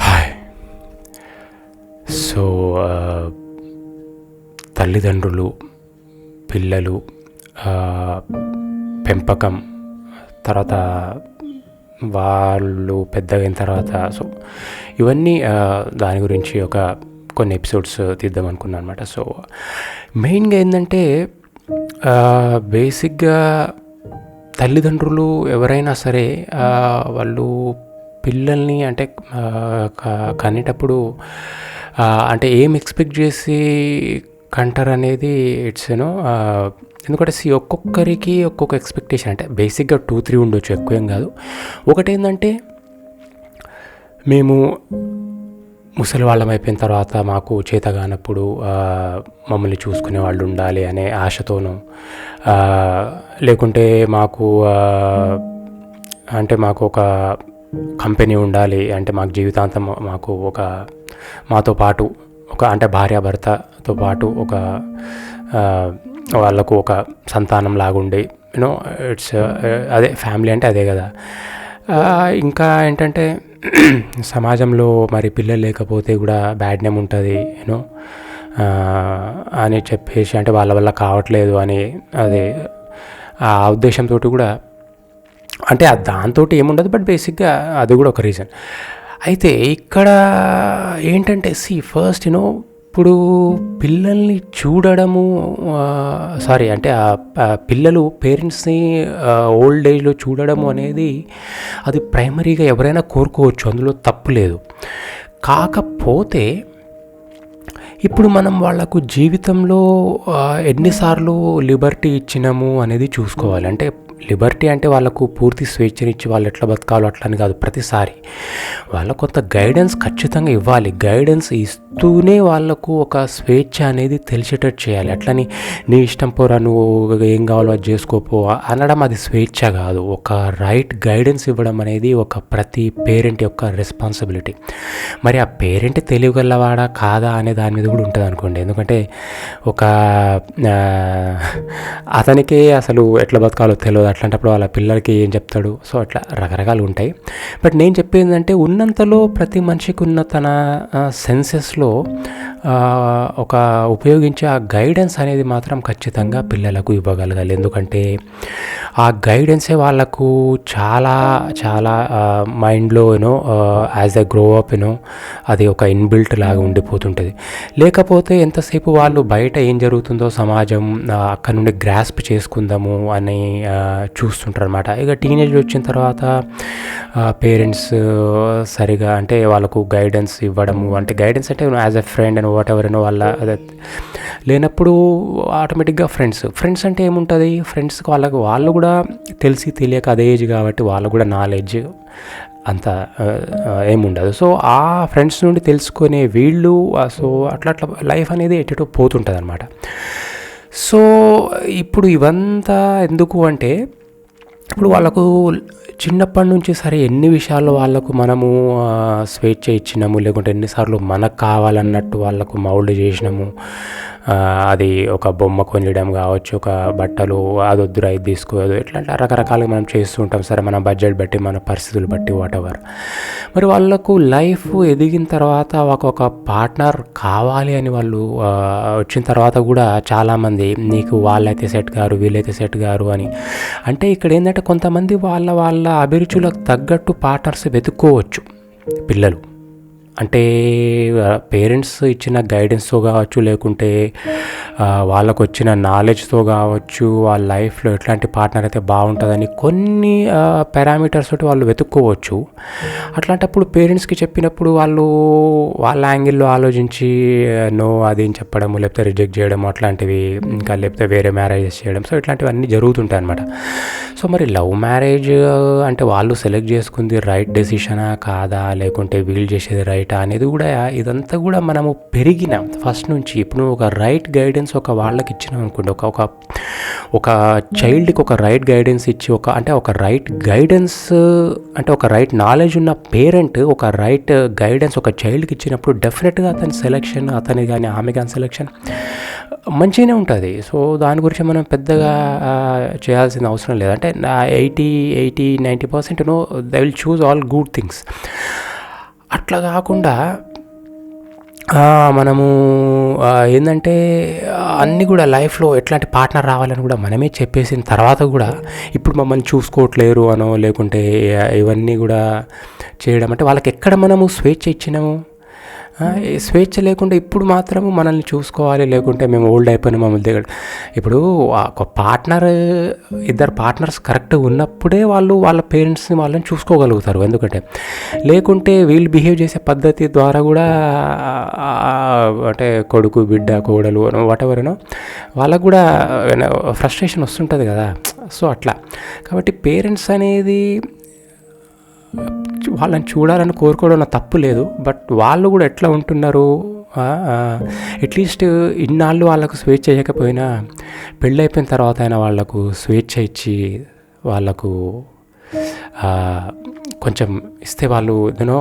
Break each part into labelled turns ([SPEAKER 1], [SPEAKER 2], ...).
[SPEAKER 1] Hi so uh, తల్లిదండ్రులు పిల్లలు uh, పెంపకం తర్వాత వాళ్ళు పెద్దగైన తర్వాత సో ఇవన్నీ uh, దాని గురించి ఒక కొన్ని ఎపిసోడ్స్ తీద్దాం అనుకున్నాను అనమాట సో మెయిన్గా ఏంటంటే బేసిక్గా తల్లిదండ్రులు ఎవరైనా సరే వాళ్ళు పిల్లల్ని అంటే కనేటప్పుడు అంటే ఏం ఎక్స్పెక్ట్ చేసి కంటారు అనేది ఇట్స్ యూనో ఎందుకంటే సి ఒక్కొక్కరికి ఒక్కొక్క ఎక్స్పెక్టేషన్ అంటే బేసిక్గా టూ త్రీ ఉండొచ్చు ఎక్కువ ఏం కాదు. ఒకటి ఏంటంటే మేము ముసలి వాళ్ళం అయిపోయిన తర్వాత మాకు చేతగానప్పుడు మమ్మల్ని చూసుకునే వాళ్ళు ఉండాలి అనే ఆశతోనూ లేకుంటే మాకు అంటే మాకు ఒక కంపెనీ ఉండాలి అంటే మాకు జీవితాంతం మాకు ఒక మాతో పాటు ఒక అంటే భార్యాభర్తతో పాటు ఒక వాళ్ళకు ఒక సంతానం లాగుండి యూనో ఇట్స్ అదే ఫ్యామిలీ అంటే అదే కదా. ఇంకా ఏంటంటే సమాజంలో మరి పిల్లలు లేకపోతే కూడా బ్యాడ్ నేమ్ ఉంటుంది యూనో అని చెప్పేసి అంటే వాళ్ళ వల్ల కావట్లేదు అని అది ఆ ఉద్దేశంతో కూడా అంటే దాంతో ఏముండదు బట్ బేసిక్గా అది కూడా ఒక రీజన్ అయితే ఇక్కడ ఏంటంటే సి ఫస్ట్ యూనో ఇప్పుడు పిల్లల్ని చూడడము సారీ అంటే ఆ పిల్లలు పేరెంట్స్ని ఓల్డ్ ఏజ్లో చూడడము అనేది అది ప్రైమరీగా ఎవరైనా కోరుకోవచ్చు. అందులో తప్పు లేదు. కాకపోతే ఇప్పుడు మనం వాళ్ళకు జీవితంలో ఎన్నిసార్లు లిబర్టీ ఇచ్చినాము అనేది చూసుకోవాలి. అంటే లిబర్టీ అంటే వాళ్ళకు పూర్తి స్వేచ్ఛనిచ్చి వాళ్ళు ఎట్లా బతకాలో అట్లా అని కాదు. ప్రతిసారి వాళ్ళ కొంత గైడెన్స్ ఖచ్చితంగా ఇవ్వాలి. గైడెన్స్ ఇస్తూనే వాళ్ళకు ఒక స్వేచ్ఛ అనేది తెలిసేటట్టు చేయాలి. అట్లని నీ ఇష్టం పోరా నువ్వు ఏం కావాలో అది చేసుకోపో అనడం అది స్వేచ్ఛ కాదు. ఒక రైట్ గైడెన్స్ ఇవ్వడం అనేది ఒక ప్రతి పేరెంట్ యొక్క రెస్పాన్సిబిలిటీ. మరి ఆ పేరెంట్ తెలియగలవాడా కాదా అనే దాని మీద కూడా ఉంటుంది అనుకోండి. ఎందుకంటే ఒక అతనికే అసలు ఎట్లా బతకాలో తెలియదు అట్లాంటప్పుడు వాళ్ళ పిల్లలకి ఏం చెప్తాడు? సో అట్లా రకరకాలు ఉంటాయి. బట్ నేను చెప్పేది ఏంటంటే ఉన్నంతలో ప్రతి మనిషికి ఉన్న తన సెన్సెస్లో ఒక ఉపయోగించే ఆ గైడెన్స్ అనేది మాత్రం ఖచ్చితంగా పిల్లలకు ఇవ్వగలగాలి. ఎందుకంటే ఆ గైడెన్సే వాళ్ళకు చాలా చాలా మైండ్లో you know as a grow up you know అది ఒక ఇన్బిల్ట్ లాగా ఉండిపోతుంటుంది. లేకపోతే ఎంతసేపు వాళ్ళు బయట ఏం జరుగుతుందో సమాజం అక్కడ నుండి గ్రాస్ప్ చేసుకుందాము అని చూస్తుంటారు అనమాట ఇక టీనేజ్ వచ్చిన తర్వాత పేరెంట్స్ సరిగా అంటే వాళ్ళకు గైడెన్స్ ఇవ్వడము అంటే గైడెన్స్ అంటే యాజ్ ఎ ఫ్రెండ్ ఎవరినో వాట్ ఎవరినో వాళ్ళ అదే. లేనప్పుడు ఆటోమేటిక్గా ఫ్రెండ్స్ ఫ్రెండ్స్ అంటే ఏముంటుంది? ఫ్రెండ్స్ వాళ్ళకు వాళ్ళు కూడా తెలిసి తెలియక అదే ఏజ్ కాబట్టి వాళ్ళు కూడా నాలెడ్జ్ అంత ఏముండదు. సో ఆ ఫ్రెండ్స్ నుండి తెలుసుకునే వీళ్ళు సో అట్లా అట్లా లైఫ్ అనేది ఎటో పోతుంటుంది అనమాట సో ఇప్పుడు ఇవంతా ఎందుకు అంటే ఇప్పుడు వాళ్ళకు చిన్నప్పటి నుంచి సరే ఎన్ని విషయాల్లో వాళ్ళకు మనము స్వేచ్ఛ ఇచ్చినాము లేకుంటే ఎన్నిసార్లు మనకు కావాలన్నట్టు వాళ్ళకు మౌల్డ్ చేసినాము. అది ఒక బొమ్మ కొనియడం కావచ్చు ఒక బట్టలు అది వద్దురా ఇది తీసుకోదు ఇట్లాంటి రకరకాలుగా మనం చేస్తూ ఉంటాం. సరే మన బడ్జెట్ బట్టి మన పరిస్థితులు బట్టి వాటెవర్ మరి వాళ్ళకు లైఫ్ ఎదిగిన తర్వాత ఒక పార్ట్నర్ కావాలి అని వాళ్ళు వచ్చిన తర్వాత కూడా చాలామంది నీకు వాళ్ళైతే సెట్ గారు వీళ్ళైతే సెట్ గారు అని. అంటే ఇక్కడ ఏంటంటే కొంతమంది వాళ్ళ వాళ్ళ అభిరుచులకు తగ్గట్టు పార్ట్నర్స్ వెతుక్కోవచ్చు పిల్లలు. అంటే పేరెంట్స్ ఇచ్చిన గైడెన్స్తో కావచ్చు లేకుంటే వాళ్ళకు వచ్చిన నాలెడ్జ్తో కావచ్చు వాళ్ళ లైఫ్లో ఎట్లాంటి పార్ట్నర్ అయితే బాగుంటుందని కొన్ని పారామీటర్స్ తోటి వాళ్ళు వెతుక్కోవచ్చు. అట్లాంటప్పుడు పేరెంట్స్కి చెప్పినప్పుడు వాళ్ళు వాళ్ళ యాంగిల్లో ఆలోచించి నో అది చెప్పడము లేకపోతే రిజెక్ట్ చేయడం అట్లాంటివి ఇంకా లేకపోతే వేరే మ్యారేజెస్ చేయడం. సో ఇట్లాంటివన్నీ జరుగుతుంటాయి అనమాట సో మరి లవ్ మ్యారేజ్ అంటే వాళ్ళు సెలెక్ట్ చేసుకుంది రైట్ డెసిషనా కాదా లేకుంటే వీళ్ళు చేసేది రైట్ బయట అనేది కూడా ఇదంతా కూడా మనము పెరిగిన ఫస్ట్ నుంచి ఇప్పుడు ఒక రైట్ గైడెన్స్ ఒక వాళ్ళకి ఇచ్చినాం అనుకోండి. ఒక ఒక ఒక చైల్డ్కి ఒక రైట్ గైడెన్స్ ఇచ్చి ఒక అంటే ఒక రైట్ గైడెన్స్ అంటే ఒక రైట్ నాలెడ్జ్ ఉన్న పేరెంట్ ఒక రైట్ గైడెన్స్ ఒక చైల్డ్కి ఇచ్చినప్పుడు డెఫినెట్గా అతని సెలెక్షన్ అతని కానీ ఆమె కానీ సెలెక్షన్ మంచిగానే ఉంటుంది. సో దాని గురించి మనం పెద్దగా చేయాల్సిన అవసరం లేదు. అంటే eighty eighty ninety percent no they will choose all good things అట్లా కాకుండా మనము ఏంటంటే అన్నీ కూడా లైఫ్లో ఎట్లాంటి పార్ట్నర్ రావాలని కూడా మనమే చెప్పేసిన తర్వాత కూడా ఇప్పుడు మమ్మల్ని చూసుకోవట్లేరు అనో లేకుంటే ఇవన్నీ కూడా చేయడం అంటే వాళ్ళకి ఎక్కడ మనము స్వేచ్ఛ ఇచ్చినాము? స్వేచ్ఛ లేకుండా ఇప్పుడు మాత్రము మనల్ని చూసుకోవాలి లేకుంటే మేము ఓల్డ్ అయిపోయిన మమ్మల్ని దగ్గర. ఇప్పుడు ఒక పార్ట్నర్ ఇద్దరు పార్ట్నర్స్ కరెక్ట్ ఉన్నప్పుడే వాళ్ళు వాళ్ళ పేరెంట్స్ని వాళ్ళని చూసుకోగలుగుతారు. ఎందుకంటే లేకుంటే వీళ్ళు బిహేవ్ చేసే పద్ధతి ద్వారా కూడా అంటే కొడుకు బిడ్డ కోడలు వాట్ వాళ్ళకు కూడా ఫ్రస్ట్రేషన్ వస్తుంటుంది కదా. సో అట్లా. కాబట్టి పేరెంట్స్ అనేది వాళ్ళని చూడాలని కోరుకోవడం తప్పు లేదు బట్ వాళ్ళు కూడా ఎట్లా ఉంటున్నారు? అట్లీస్ట్ ఇన్నాళ్ళు వాళ్ళకు స్వేచ్ఛ ఇవ్వకపోయినా పెళ్ళైపోయిన తర్వాత అయినా వాళ్ళకు స్వేచ్ఛ ఇచ్చి వాళ్ళకు కొంచెం ఇస్తే వాళ్ళు ఏదనో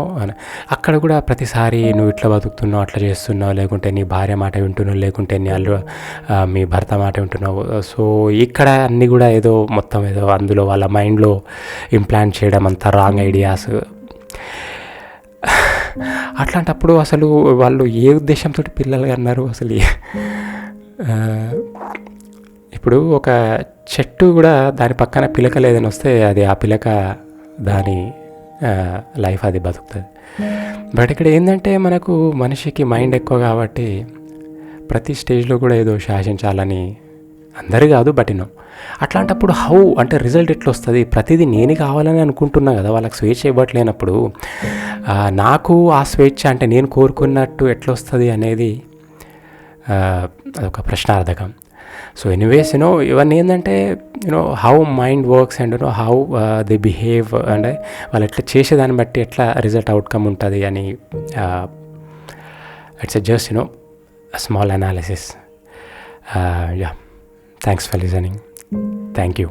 [SPEAKER 1] అక్కడ కూడా ప్రతిసారి నువ్వు ఇట్లా బతుకుతున్నావు అట్లా చేస్తున్నావు లేకుంటే నీ భార్య మాట వింటున్నావు లేకుంటే నీ అల్లు మీ భర్త మాట వింటున్నావు. సో ఇక్కడ అన్నీ కూడా ఏదో మొత్తం ఏదో అందులో వాళ్ళ మైండ్లో ఇంప్లాంట్ చేయడం అంతా రాంగ్ ఐడియాస్. అట్లాంటప్పుడు అసలు వాళ్ళు ఏ ఉద్దేశంతో పిల్లలు అన్నారు అసలు? ఇప్పుడు ఒక చెట్టు కూడా దాని పక్కన పిలకలు ఏదైనా వస్తే అది ఆ పిలక దాని లైఫ్ అది బతుకుతుంది. బట్ ఇక్కడ ఏంటంటే మనకు మనిషికి మైండ్ ఎక్కువ కాబట్టి ప్రతి స్టేజ్లో కూడా ఏదో శాసించాలని అందరు కాదు బట్ అట్లాంటప్పుడు హౌ అంటే రిజల్ట్ ఎట్లా వస్తుంది? ప్రతిదీ నేను కావాలని అనుకుంటున్నా కదా వాళ్ళకి స్వేచ్ఛ ఇవ్వట్లేనప్పుడు. నాకు ఆ స్వేచ్ఛ అంటే నేను కోరుకున్నట్టు ఎట్లా వస్తుంది అనేది అదొక ప్రశ్నార్థకం. సో ఎనీవేస్ యూనో ఇవన్నీ ఏంటంటే you know how mind works and you know how the behave అంటే వాళ్ళు ఎట్లా చేసేదాన్ని బట్టి ఎట్లా రిజల్ట్ అవుట్కమ్ ఉంటుంది అని it's just you know small analysis yeah thanks for listening thank you